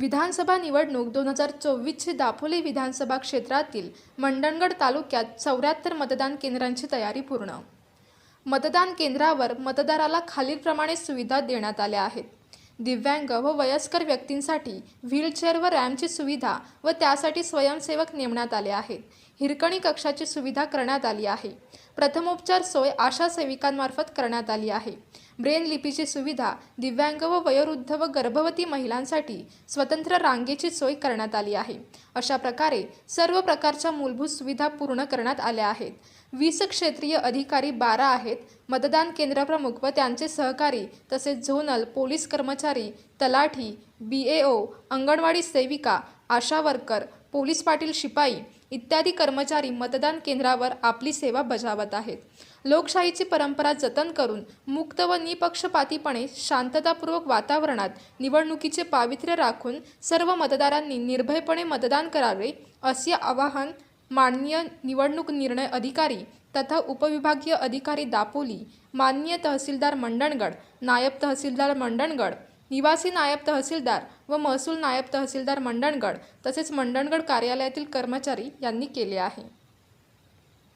विधानसभा निवडणूक दोन हजार चोवीसची दापोली विधानसभा क्षेत्रातील मंडणगड तालुक्यात चौऱ्याहत्तर मतदान केंद्रांची तयारी पूर्ण. मतदान केंद्रावर मतदाराला खालीलप्रमाणे सुविधा देण्यात आल्या आहेत. दिव्यांग व वयस्कर व्यक्तींसाठी व्हीलचेअर व रॅम्पची सुविधा व त्यासाठी स्वयंसेवक नेमण्यात आले आहेत. हिरकणी कक्षाची सुविधा करण्यात आली आहे. प्रथमोपचार सोय आशा सेविकांमार्फत करण्यात आली आहे. ब्रेन लिपीची सुविधा दिव्यांग व वयोवृद्ध व गर्भवती महिलांसाठी स्वतंत्र रांगेची सोय करण्यात आली आहे. अशा प्रकारे सर्व प्रकारच्या मूलभूत सुविधा पूर्ण करण्यात आल्या आहेत. वीस क्षेत्रीय अधिकारी बारा आहेत. मतदान केंद्र प्रमुख व त्यांचे सहकारी तसेच झोनल पोलीस कर्मचारी तलाठी बी ए ओ अंगणवाडी सेविका आशा वर्कर पोलीस पाटील शिपाई इत्यादी कर्मचारी मतदान केंद्रावर आपली सेवा बजावत आहेत. लोकशाहीची परंपरा जतन करून मुक्त व निपक्षपातीपणे शांततापूर्वक वातावरणात निवडणुकीचे पावित्र्य राखून सर्व मतदारांनी निर्भयपणे मतदान करावे असे आवाहन माननीय निवडणूक निर्णय अधिकारी तथा उपविभागीय अधिकारी दापोली माननीय तहसीलदार मंडणगड नायब तहसीलदार मंडणगड निवासी नायब तहसीलदार व महसूल नायब तहसीलदार मंडणगड तसेच मंडणगड कार्यालयातील कर्मचारी यांनी केले आहे.